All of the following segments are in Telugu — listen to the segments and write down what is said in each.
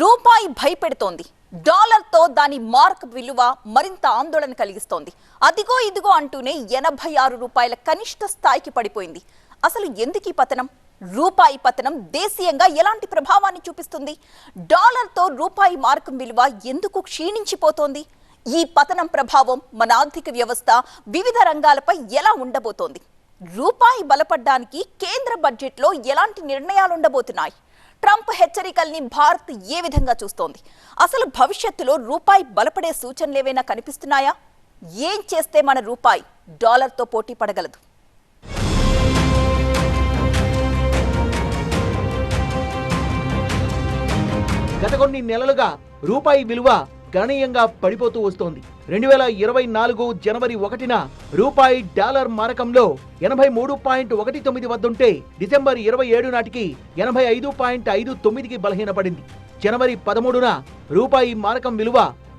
రూపాయి భయపెడుతోంది. డాలర్తో దాని మార్క్ విలువ మరింత ఆందోళన కలిగిస్తోంది. అదిగో ఇదిగో అంటూనే ఎనభై ఆరు రూపాయల కనిష్ట స్థాయికి పడిపోయింది. అసలు ఎందుకు ఈ పతనం? రూపాయి పతనం దేశీయంగా ఎలాంటి ప్రభావాన్ని చూపిస్తుంది? డాలర్తో రూపాయి మార్క్ విలువ ఎందుకు క్షీణించిపోతోంది? ఈ పతనం ప్రభావం మన ఆర్థిక వ్యవస్థ వివిధ రంగాలపై ఎలా ఉండబోతోంది? రూపాయి బలపడ్డానికి కేంద్ర బడ్జెట్లో ఎలాంటి నిర్ణయాలు ఉండబోతున్నాయి ట్రంప్ హెచ్చరికల్ని భారత్ ఏ విధంగా చూస్తోంది? అసలు భవిష్యత్తులో రూపాయి బలపడే సూచనలు ఏవైనా కనిపిస్తున్నాయా? ఏం చేస్తే మన రూపాయి డాలర్తో పోటీ పడగలదు? గత కొన్ని నెలలుగా రూపాయి విలువ గణనీయంగా పడిపోతూ వస్తోంది. రెండు వేల ఇరవై నాలుగు జనవరి ఒకటిన రూపాయి డాలర్ మారకంలో ఎనభై మూడు పాయింట్ ఒకటి తొమ్మిది వద్దుంటే డిసెంబర్ ఇరవై ఏడు నాటికి ఎనభై ఐదు పాయింట్ ఐదు తొమ్మిదికి బలహీనపడింది. జనవరి పదమూడున రూపాయి మారకం విలువ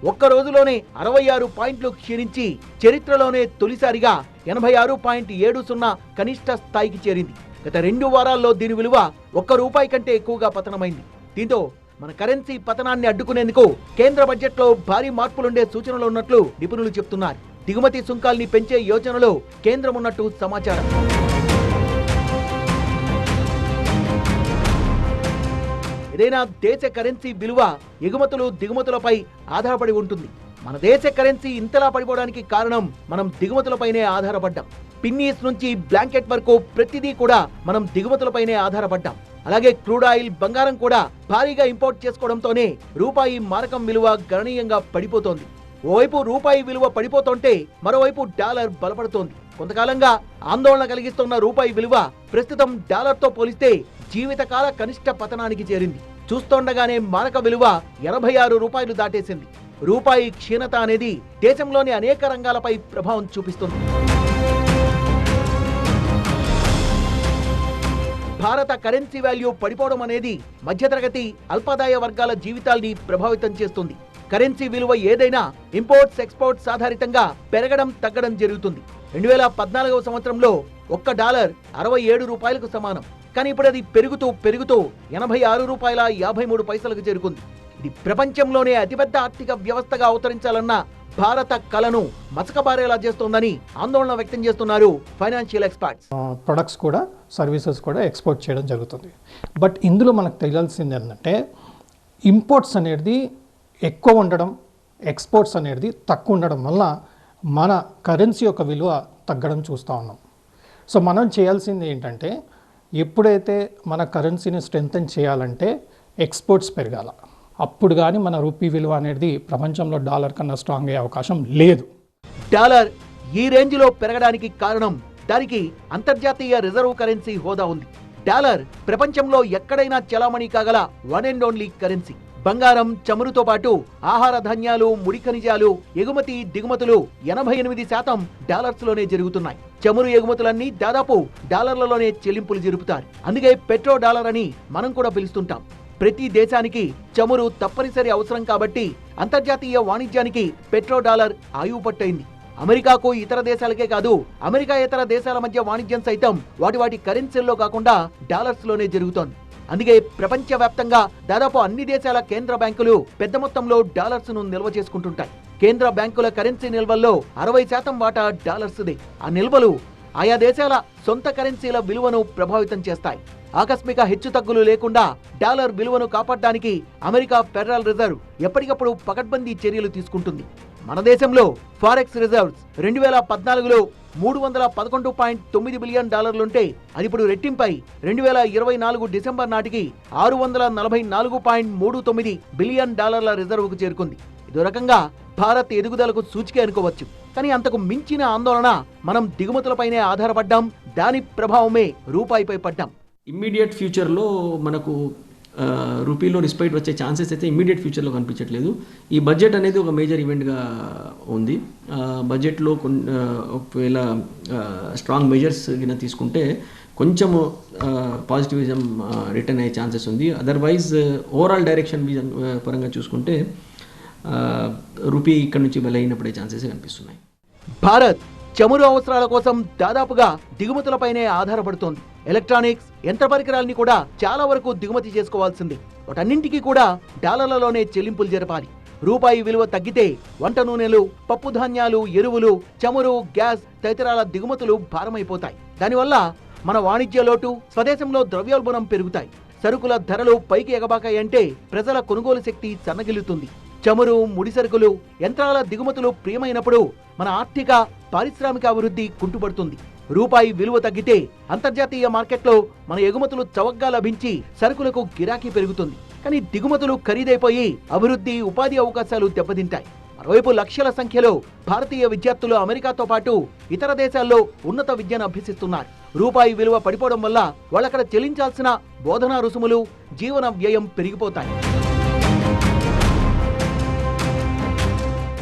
ఒక్క రోజులోనే అరవై ఆరు పాయింట్లు క్షీణించి చరిత్రలోనే తొలిసారిగా ఎనభై ఆరు పాయింట్ ఏడు సున్నా కనిష్ట స్థాయికి చేరింది. గత రెండు వారాల్లో దీని విలువ ఒక్క రూపాయి కంటే ఎక్కువగా పతనమైంది. దీంతో మన కరెన్సీ పతనాన్ని అడ్డుకునేందుకు కేంద్ర బడ్జెట్లో భారీ మార్పులుండే సూచనలు ఉన్నట్లు నిపుణులు చెప్తున్నారు. దిగుమతి సుంకాల్ని పెంచే యోచనలో కేంద్రం ఉన్నట్టు సమాచారం. ఏదైనా దేశ కరెన్సీ విలువ ఎగుమతులు దిగుమతులపై ఆధారపడి ఉంటుంది. మన దేశ కరెన్సీ ఇంతలా పడిపోవడానికి కారణం మనం దిగుమతులపైనే ఆధారపడ్డాం. పిన్నీస్ నుంచి బ్లాంకెట్ వరకు ప్రతిదీ కూడా మనం దిగుమతులపైనే ఆధారపడ్డాం. అలాగే క్రూడ్ ఆయిల్ బంగారం కూడా భారీగా ఇంపోర్ట్ చేసుకోవడంతోనే రూపాయి మారకం విలువ గణనీయంగా పడిపోతోంది. ఓవైపు రూపాయి విలువ పడిపోతుంటే మరోవైపు డాలర్ బలపడుతోంది. కొంతకాలంగా ఆందోళన కలిగిస్తున్న రూపాయి విలువ ప్రస్తుతం డాలర్తో పోలిస్తే జీవితకాల కనిష్ట పతనానికి చేరింది. చూస్తుండగానే మారక విలువ ఎనభై ఆరు రూపాయలు దాటేసింది. రూపాయి క్షీణత అనేది దేశంలోని అనేక రంగాలపై ప్రభావం చూపిస్తుంది. భారత కరెన్సీ వాల్యూ పడిపోవడం అనేది మధ్యతరగతి అల్పాదాయ వర్గాల జీవితాల్ని ప్రభావితం చేస్తుంది. కరెన్సీ విలువ ఏదైనా ఇంపోర్ట్స్ ఎక్స్పోర్ట్స్ ఆధారితంగా పెరగడం తగ్గడం జరుగుతుంది. రెండు వేల పద్నాలుగవ సంవత్సరంలో ఒక్క డాలర్ అరవై ఏడు రూపాయలకు సమానం. కానీ ఇప్పుడు అది పెరుగుతూ పెరుగుతూ ఎనభై ఆరు రూపాయల యాభై మూడు పైసలకు చేరుకుంది. ఇది ప్రపంచంలోనే అతిపెద్ద ఆర్థిక వ్యవస్థగా అవతరించాలన్న భారత కళను మసకబారేలా చేస్తోందని ఆందోళన వ్యక్తం చేస్తున్నారు ఫైనాన్షియల్ ఎక్స్పర్ట్స్. ప్రొడక్ట్స్ కూడా సర్వీసెస్ కూడా ఎక్స్పోర్ట్ చేయడం జరుగుతుంది. బట్ ఇందులో మనకు తెలియాల్సింది ఏంటంటే ఇంపోర్ట్స్ అనేది ఎక్కువ ఉండడం ఎక్స్పోర్ట్స్ అనేది తక్కువ ఉండడం వల్ల మన కరెన్సీ యొక్క విలువ తగ్గడం చూస్తూ ఉన్నాం. సో మనం చేయాల్సింది ఏంటంటే ఎప్పుడైతే మన కరెన్సీని స్ట్రెంగ్తన్ చేయాలంటే ఎక్స్పోర్ట్స్ పెరగాల. అప్పుడు కానీ మన రూపీ విలువ అనేది ప్రపంచంలో డాలర్ కన్నా స్ట్రాంగ్ అయ్యే అవకాశం లేదు. డాలర్ ఈ రేంజ్లో పెరగడానికి కారణం దానికి అంతర్జాతీయ రిజర్వ్ కరెన్సీ హోదా ఉంది. డాలర్ ప్రపంచంలో ఎక్కడైనా చలామణి కాగల వన్ అండ్ ఓన్లీ కరెన్సీ. బంగారం చమురుతో పాటు ఆహార ధాన్యాలు ముడి ఖనిజాలు ఎగుమతి దిగుమతులు ఎనభై ఎనిమిది శాతం డాలర్స్లోనే జరుగుతున్నాయి. చమురు ఎగుమతులన్నీ దాదాపు డాలర్లలోనే చెల్లింపులు జరుపుతారు. అందుకే పెట్రో డాలర్ అని మనం కూడా పిలుస్తుంటాం. ప్రతి దేశానికి చమురు తప్పనిసరి అవసరం కాబట్టి అంతర్జాతీయ వాణిజ్యానికి పెట్రో డాలర్ ఆయువు పట్టయింది. అమెరికాకు ఇతర దేశాలకే కాదు అమెరికా ఇతర దేశాల మధ్య వాణిజ్యం సైతం వాటి వాటి కరెన్సీల్లో కాకుండా డాలర్స్లోనే జరుగుతోంది. అందుకే ప్రపంచవ్యాప్తంగా దాదాపు అన్ని దేశాల కేంద్ర బ్యాంకులు పెద్ద మొత్తంలో డాలర్స్ను నిల్వ చేసుకుంటుంటాయి. కేంద్ర బ్యాంకుల కరెన్సీ నిల్వల్లో అరవై శాతం వాటా డాలర్స్దే. ఆ నిల్వలు ఆయా దేశాల సొంత కరెన్సీల విలువను ప్రభావితం చేస్తాయి. ఆకస్మిక హెచ్చుతగ్గులు లేకుండా డాలర్ విలువను కాపాడడానికి అమెరికా ఫెడరల్ రిజర్వ్ ఎప్పటికప్పుడు పకడ్బందీ చర్యలు తీసుకుంటుంది. మన దేశంలో ఫారెక్స్ రిజర్వ్స్ రెండు వేల పద్నాలుగులో మూడు వందల పదకొండు పాయింట్ తొమ్మిది బిలియన్ డాలర్లుంటే అది ఇప్పుడు రెట్టింపై రెండు వేల ఇరవై నాలుగు డిసెంబర్ నాటికి ఆరు వందల నలభై నాలుగు పాయింట్ మూడు తొమ్మిది బిలియన్ డాలర్ల రిజర్వ్కు చేరుకుంది. ఇదో రకంగా భారత్ ఎదుగుదలకు సూచిక అనుకోవచ్చు. కానీ అంతకు మించిన ఆందోళన మనం దిగుమతులపైనే ఆధారపడ్డాం దాని ప్రభావమే రూపాయిపై పడ్డాం. ఇమ్మీడియట్ ఫ్యూచర్లో మనకు రూపీలో డిస్పైట్ వచ్చే ఛాన్సెస్ అయితే ఇమ్మీడియట్ ఫ్యూచర్లో కనిపించట్లేదు. ఈ బడ్జెట్ అనేది ఒక మేజర్ ఈవెంట్గా ఉంది. బడ్జెట్లో కొన్ ఒకవేళ స్ట్రాంగ్ మెజర్స్ కింద తీసుకుంటే కొంచెము పాజిటివిజం రిటర్న్ అయ్యే ఛాన్సెస్ ఉంది. అదర్వైజ్ ఓవరాల్ డైరెక్షన్ విజన్ పరంగా చూసుకుంటే రూపీ ఇక్కడ నుంచి బలైనప్పుడే ఛాన్సెస్ కనిపిస్తున్నాయి. భారత్ చమురు అవసరాల కోసం దాదాపుగా దిగుమతులపైనే ఆధారపడుతోంది. ఎలక్ట్రానిక్స్ యంత్ర పరికరాల్ని కూడా చాలా వరకు దిగుమతి చేసుకోవాల్సింది. వాటన్నింటికీ కూడా డాలర్లలోనే చెల్లింపులు జరపాలి. రూపాయి విలువ తగ్గితే వంట నూనెలు పప్పు ధాన్యాలు ఎరువులు చమురు గ్యాస్ తదితరాల దిగుమతులు భారమైపోతాయి. దానివల్ల మన వాణిజ్య లోటు స్వదేశంలో ద్రవ్యోల్బణం పెరుగుతాయి. సరుకుల ధరలు పైకి ఎగబాకాయంటే ప్రజల కొనుగోలు శక్తి సన్నగిల్లుతుంది. చమురు ముడిసరుకులు యంత్రాల దిగుమతులు ప్రియమైనప్పుడు మన ఆర్థిక పారిశ్రామిక అభివృద్ధి కుంటుపడుతుంది. రూపాయి విలువ తగ్గితే అంతర్జాతీయ మార్కెట్లో మన ఎగుమతులు చవకగా లభించి సరుకులకు గిరాకీ పెరుగుతుంది. కానీ దిగుమతులు ఖరీదైపోయి అభివృద్ధి ఉపాధి అవకాశాలు దెబ్బతింటాయి. మరోవైపు లక్షల సంఖ్యలో భారతీయ విద్యార్థులు అమెరికాతో పాటు ఇతర దేశాల్లో ఉన్నత విద్యను అభ్యసిస్తున్నారు. రూపాయి విలువ పడిపోవడం వల్ల వాళ్ళక్కడ చెల్లించాల్సిన బోధనా రుసుములు జీవన వ్యయం పెరిగిపోతాయి.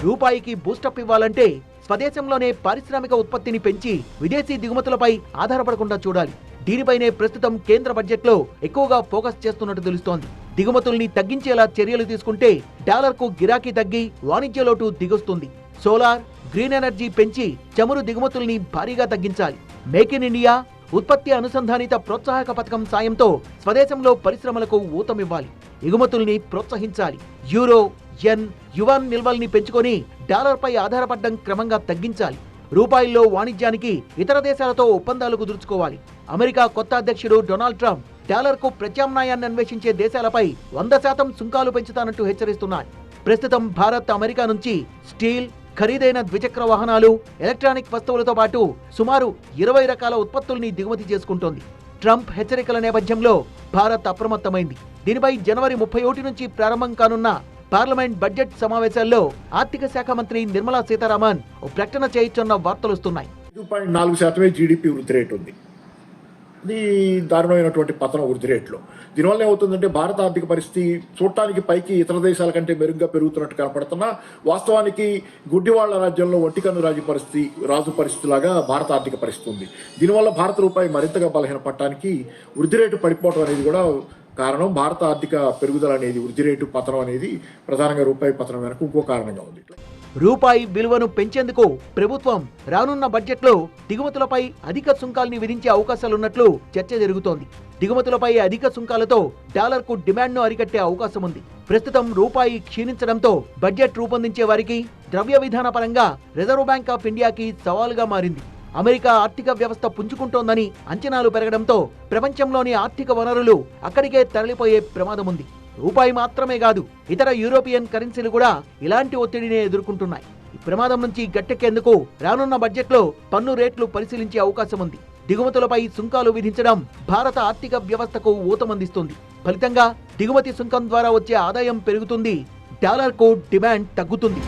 రూపాయికి బూస్టప్ ఇవ్వాలంటే స్వదేశంలోనే పారిశ్రామిక ఉత్పత్తిని పెంచి విదేశీ దిగుమతులపై ఆధారపడకుండా చూడాలి. దీనిపైనే ప్రస్తుతం కేంద్ర బడ్జెట్లో ఎక్కువగా ఫోకస్ చేస్తున్నట్టు తెలుస్తోంది. దిగుమతుల్ని తగ్గించేలా చర్యలు తీసుకుంటే డాలర్కు గిరాకీ తగ్గి వాణిజ్య లోటు దిగొస్తుంది. సోలార్ గ్రీన్ ఎనర్జీ పెంచి చమురు దిగుమతుల్ని భారీగా తగ్గించాలి. మేక్ ఇన్ ఇండియా ఉత్పత్తి అనుసంధానిత ప్రోత్సాహక పథకం సాయంతో స్వదేశంలో పరిశ్రమలకు ఊతమివ్వాలి ఎగుమతుల్ని ప్రోత్సహించాలి. యూరో ఎన్ యువాన్ నిల్వల్ని పెంచుకొని డాలర్పై ఆధారపడడం క్రమంగా తగ్గించాలి. రూపాయల్లో వాణిజ్యానికి ఇతర దేశాలతో ఒప్పందాలు కుదుర్చుకోవాలి. అమెరికా కొత్త అధ్యక్షుడు డొనాల్డ్ ట్రంప్ డాలర్కు ప్రత్యామ్నాయాన్ని అన్వేషించే దేశాలపై వంద శాతం సుంకాలు పెంచుతానంటూ హెచ్చరిస్తున్నారు ప్రస్తుతం భారత్ అమెరికా నుంచి స్టీల్ ఖరీదైన ద్విచక్ర వాహనాలు ఎలక్ట్రానిక్ వస్తువులతో పాటు సుమారు ఇరవై రకాల ఉత్పత్తుల్ని దిగుమతి చేసుకుంటోంది. ట్రంప్ హెచ్చరికల నేపథ్యంలో భారత్ అప్రమత్తమైంది. దీనిపై జనవరి ముప్పై ఒకటి నుంచి ప్రారంభం కానున్న పార్లమెంట్ బడ్జెట్ సమావేశాల్లో ఆర్థిక శాఖ మంత్రి నిర్మలా సీతారామన్ ఓ ప్రకటన చేయొచ్చన్న వార్తలొస్తున్నాయి ఐదు పాయింట్ నాలుగు శాతమే జీడిపి వృద్ధి రేటు ఉంది. ఇది దారుణమైనటువంటి పతనం వృద్ధి రేట్లో. దీనివల్ల ఏమవుతుందంటే భారత ఆర్థిక పరిస్థితి చూడటానికి పైకి ఇతర దేశాల కంటే మెరుగ్గా పెరుగుతున్నట్టు కనపడుతున్నా. వాస్తవానికి గుడ్డివాళ్ళ రాజ్యంలో ఒంటికన్ను రాజు పరిస్థితి రాజు పరిస్థితి లాగా భారత ఆర్థిక పరిస్థితి ఉంది. దీనివల్ల భారత రూపాయి మరింతగా బలహీనపడటానికి వృద్ధి రేటు పడిపోవడం అనేది కూడా కారణం భారత ఆర్థిక పెరుగుదల అనేది వృద్ధి రేటు పతనం అనేది ప్రధానంగా రూపాయి పతనం వెనక ఇంకో కారణంగా ఉంది. రూపాయి విలువను పెంచేందుకు ప్రభుత్వం రానున్న బడ్జెట్లో దిగుమతులపై అధిక సుంకాల్ని విధించే అవకాశాలున్నట్లు చర్చ జరుగుతోంది. దిగుమతులపై అధిక సుంకాలతో డాలర్కు డిమాండ్ను అరికట్టే అవకాశం ఉంది. ప్రస్తుతం రూపాయి క్షీణించడంతో బడ్జెట్ రూపొందించే వారికి ద్రవ్య విధాన పరంగా రిజర్వ్ బ్యాంక్ ఆఫ్ ఇండియాకి సవాలుగా మారింది. అమెరికా ఆర్థిక వ్యవస్థ పుంజుకుంటోందని అంచనాలు పెరగడంతో ప్రపంచంలోని ఆర్థిక వనరులు అక్కడికే తరలిపోయే ప్రమాదం ఉంది రూపాయి మాత్రమే కాదు ఇతర యూరోపియన్ కరెన్సీలు కూడా ఇలాంటి ఒత్తిడినే ఎదుర్కొంటున్నాయి. ఈ ప్రమాదం నుంచి గట్టెక్కేందుకు రానున్న బడ్జెట్లో పన్ను రేట్లు పరిశీలించే అవకాశం ఉంది దిగుమతులపై సుంకాలు విధించడం భారత ఆర్థిక వ్యవస్థకు ఊతమందిస్తుంది. ఫలితంగా దిగుమతి సుంకం ద్వారా వచ్చే ఆదాయం పెరుగుతుంది డాలర్కు డిమాండ్ తగ్గుతుంది.